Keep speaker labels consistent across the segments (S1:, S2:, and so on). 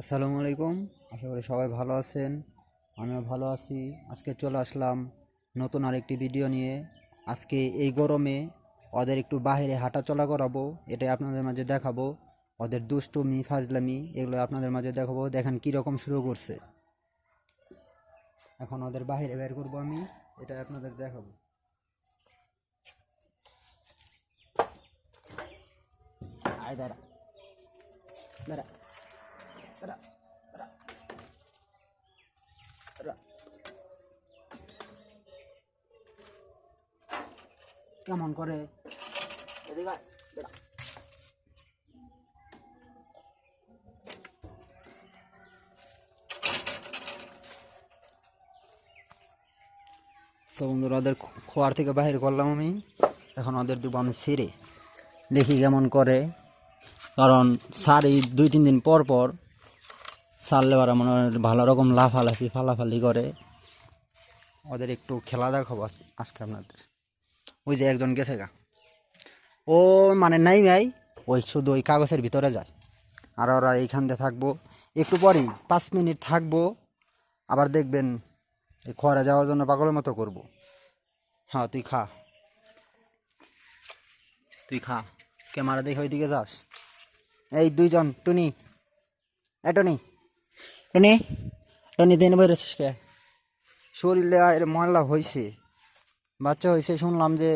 S1: আসসালামু আলাইকুম। আশা করি সবাই ভালো আছেন। আমিও ভালো আছি। আজকে চলে আসলাম নতুন আরেকটি ভিডিও নিয়ে। আজকে এই গরমে ওদের একটু বাইরে হাঁটা চলা করাবো, এটাই আপনাদের মাঝে দেখাবো। ওদের দুষ্টুমি ফাজলামি এগুলো আপনাদের মাঝে দেখাবো। দেখেন কীরকম শুরু করছে। এখন ওদের বাইরে বের করব আমি এটা আপনাদের দেখাবো। আয় দাঁড়া। দাঁড়া। কেমন করে বন্ধুরা, ওদের খোয়ার থেকে বাহির করলাম আমি। এখন ওদের দেবো আমি ছিঁড়ে দেখি কেমন করে। কারণ সার এই দুই, তিন দিন পর পর সারলে ওরা মনে হয় ভালো রকম লাফালাফি ফালাফালি করে। ওদের একটু খেলা দেখাবো আজ- আজকে আপনাদের। ওই যে একজন গেছে গা। ও মানে নাই ভাই ওই শুধু ওই কাগজের ভিতরে যায়। আর ওরা এইখান দিয়ে থাকব। একটু পরেই পাঁচ মিনিট থাকব। আবার দেখবেন এই খরা যাওয়ার জন্য পাগলের মতো করব। হ্যাঁ তুই খা। তুই খা। ক্যামেরা দেখে ওইদিকে যাস। এই দুইজন টুনি। এ টুনি। টুনি টুনি দিন বেরোছিস কে? শরীরে এর ময়লা হয়েছে বাচ্চা হয়েছে শুনলাম যে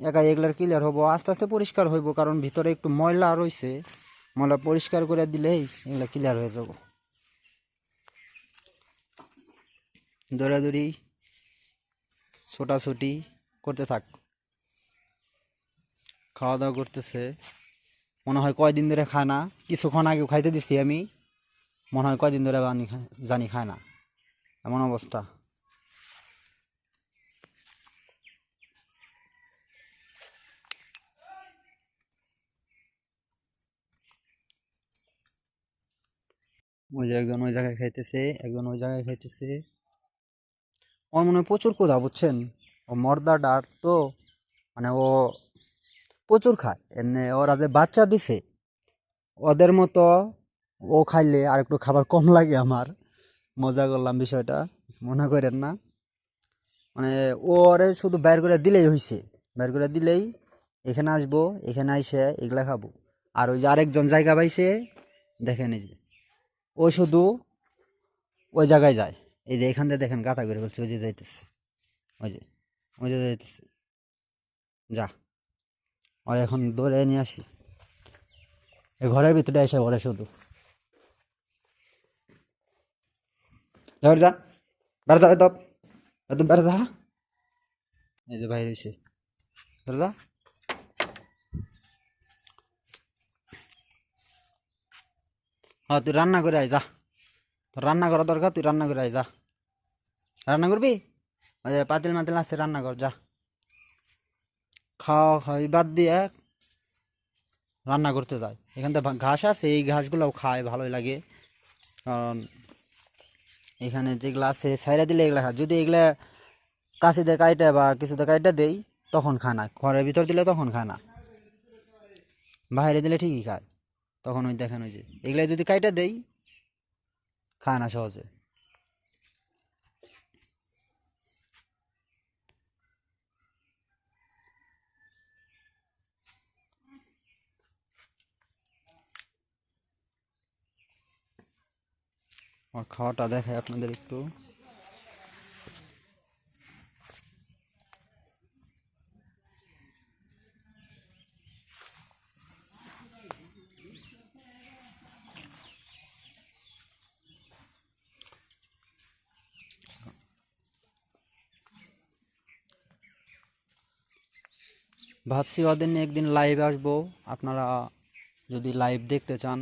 S1: একা এগুলার ক্লিয়ার হব। আস্তে আস্তে পরিষ্কার হইব, কারণ ভিতরে একটু ময়লা রয়েছে ময়লা পরিষ্কার করে দিলেই এগুলা ক্লিয়ার হয়ে যাব। দৌড়াদৌড়ি, ছোটাছুটি করতে থাক। খাওয়া দাওয়া করতেছে। মনে হয় কয়দিন ধরে খায় না। কিছুক্ষণ আগেও খাইতে দিছি আমি। মনে হয় কয়দিন ধরে খা- জানি খায় না। এমন অবস্থা। ওই যে একজন ওই জায়গায় খাইতেছে, একজন ওই জায়গায় খাইতেছে। ওর মনে হয় প্রচুর কোথা বুঝছেন? ও মর্দা ডার তো মানে ও প্রচুর খায়। এমনি ওরা যে বাচ্চা দিছে, ওদের মতো ও খাইলে আর একটু খাবার কম লাগে আমার। মজা করলাম বিষয়টা, মনে করেন না। মানে ও ওরে শুধু বের করে দিলেই হয়েছে বের করে দিলেই এখানে আসব, এখানে আইসে এগুলা খাব। আর ওই যে আরেকজন জায়গা পাইছে, দেখেন এই যে। ও শুধু ওই জায়গায় যায়। এই যে এখান থেকে দেখেন গাথা করে বলছে, ওই যে যাইতেছে। ওই যে ওই যে যাইতেছে। যা আর এখন দৌড়ে নিয়ে আসি। এই ঘরের ভিতরে এসে ঘরে শুধু। ধর যা বেড়া যা এত এত বেড়া যা এই যে বাইরে এসে বেড়া যা হ্যাঁ তুই রান্না করে আয় যা তোর রান্না করা দরকার তুই রান্না করে আয় যা রান্না করবি ওই পাতিল মাতিল আছে রান্না কর যা খাওয়া খাওয়াই বাদ দিয়ে রান্না করতে যায় এখান থেকে ঘাস আছে এই ঘাসগুলোও খায় ভালোই লাগে কারণ এখানে যেগুলো আছে সাইরা দিলে এগুলো খায় যদি এগুলা কাশিতে কাইটা বা কিছুতে কাইটা দেই, তখন খায় না। ঘরের ভিতর দিলে তখন খায় না। বাইরে দিলে ঠিকই খায়। তখন ওই দেখেন ওই যে, এগুলা যদি কাইটা দেই খায় না সহজে। আমার খাওয়াটা দেখায় আপনাদের একটু। ভাবছি ওদের একদিন লাইভ আসব। আপনারা যদি লাইভ দেখতে চান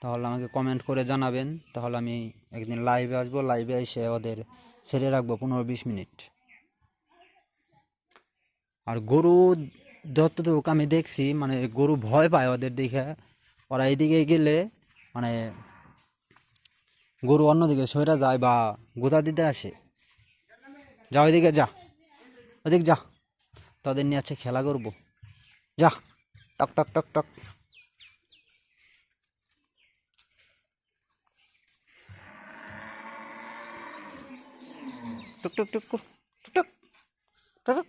S1: তাহলে আমাকে কমেন্ট করে জানাবেন। তাহলে আমি একদিন লাইভে আসব লাইভে এসে ওদের ছেড়ে রাখব পনেরো বিশ মিনিট। আর গরু যতটুকু আমি দেখছি মানে গরু ভয় পায় ওদের দেখে। ওরা এইদিকে গেলে মানে গরু অন্যদিকে সরে যায় বা গোতা দিতে আসে। যা ওইদিকে যা ওদিক যা। তাদের নিয়ে আছে খেলা করব। যা, টক টক টক টক। টুক টুক টুক টুক টুক টুক।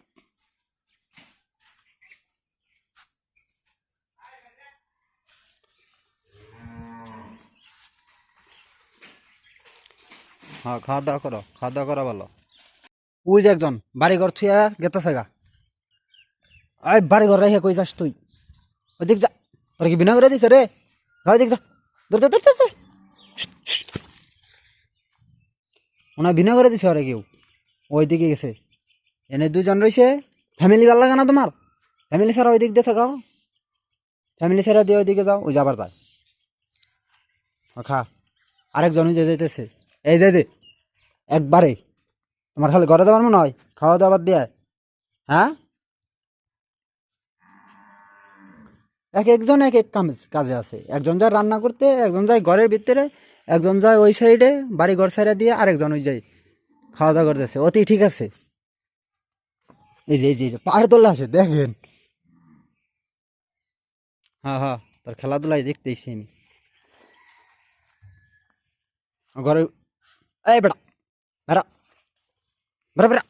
S1: হ্যাঁ খাওয়া দাওয়া করো খাওয়া দাওয়া করা ভালো। ওই যে একজন বাড়ি ঘর থুয়া গেতেছে গা। আই বাড়ি ঘর রেখে কই যাস তুই? ওদিক যা। তোর কি বিনা করে দিছে রে? যা ওদিক যা। দূর দূর, দূর। ওনা বিনা করে দিছে ওরা কেউ। ওই দিকে গেছে। এনে দুজন রয়েছে ফ্যামিলি ভালো লাগে না তোমার? ফ্যামিলি ছাড়া ওই দিক দিয়ে থাকাও। ফ্যামিলি ছাড়া দিয়ে ওইদিকে যাও। ওই যাবার যায়। খা। আরেকজন যে যেতেছে এই দে একবারে। তোমার খালি ঘরে দেওয়ার মনে হয়? খাওয়া দাওয়ার দিয়ে? হ্যাঁ? এক একজন এক এক কাম কাজে আছে। একজন যায় রান্না করতে, একজন যায় ঘরের ভিতরে, একজন যায় ওই সাইডে বাড়ি ঘর সাইডে দিয়ে আরেকজন ওই যায় খাওয়া দাওয়া করতেছে। অতি ঠিক আছে। এই যে এই যে পাহাড় তোলা আছে, দেখেন। হ্যাঁ হ্যাঁ তোর খেলাধুলাই দেখতেইছি আমি। ঘরে এই বেড়া বেড়া বেড়া বেড়া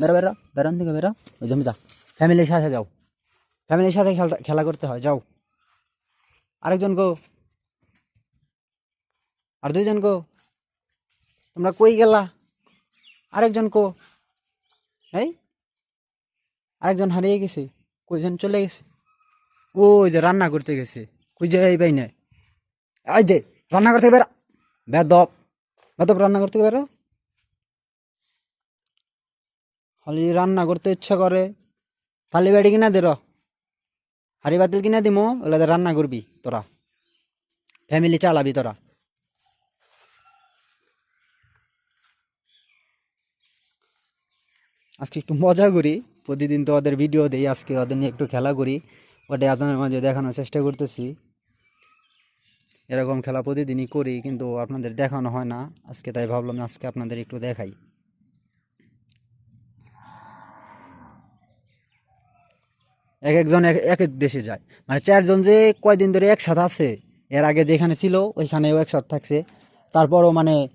S1: বেড়া বেড়া, বেড়ান থেকে বেড়া। ওই জমিটা ফ্যামিলির সাথে যাও। ফ্যামিলির সাথে খেলা খেলা করতে হয়, যাও। আরেকজন গো। আর দুইজন গো। তোমরা কই গেলা? আরেকজন কো এই, আরেকজন হারিয়ে গেছে কইজন চলে গেছে। ও যে রান্না করতে গেছে, কই যে এই বাই নাই। এই যে রান্না করতে বেরা বেদব বেদব রান্না করতে বেরো খালি রান্না করতে ইচ্ছা করে, থালি বাড়ি কিনা দে র। হাড়ি বাতিল কিনা দিমো ওগুলা রান্না করবি তোরা। ফ্যামিলি চালাবি তোরা। আজকে একটু মজা করি। প্রতিদিন তো ওদের ভিডিও দিই, আজকে ওদের নিয়ে একটু খেলা করি। ওটাই আপনাদের মাঝে দেখানোর চেষ্টা করতেছি। এরকম খেলা প্রতিদিনই করি, কিন্তু আপনাদের দেখানো হয় না। আজকে তাই ভাবলাম আজকে আপনাদের একটু দেখাই। এক একজন এক এক দেশে যায়। মানে চারজন যে কয়দিন ধরে একসাথে আছে, এর আগে যেখানে ছিল, ওইখানেও একসাথে থাকছে। তারপরও মানে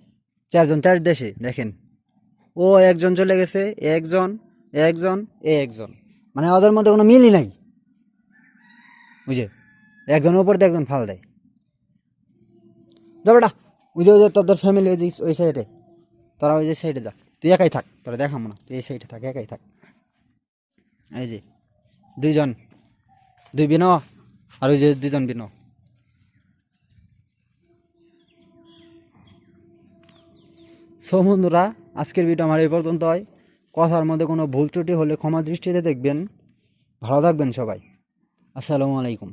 S1: চারজন চার দেশে, দেখেন। ও একজন চলে গেছে, একজন একজন এ একজন। মানে ওদের মধ্যে কোনো মিলই নাই। বুঝে? একজনের উপর দিয়ে একজন ফাল দেয়। যা বেটা, ওই যে তোদের ফ্যামিলি ওই ওই সাইডে তোরা ওই যে সাইডে যা। তুই একাই থাক, তোরা দেখাবো না। তুই এই সাইডে থাক, একাই থাক। এই যে, দুইজন। দুই বিন আর ওই যে দুজন বিন সো বন্ধুরা, আজকের ভিডিও আমার এই পর্যন্ত হয় কথার মধ্যে কোনো ভুল ত্রুটি হলে ক্ষমা দৃষ্টিতে দেখবেন। ভালো থাকবেন সবাই। আসসালামু আলাইকুম।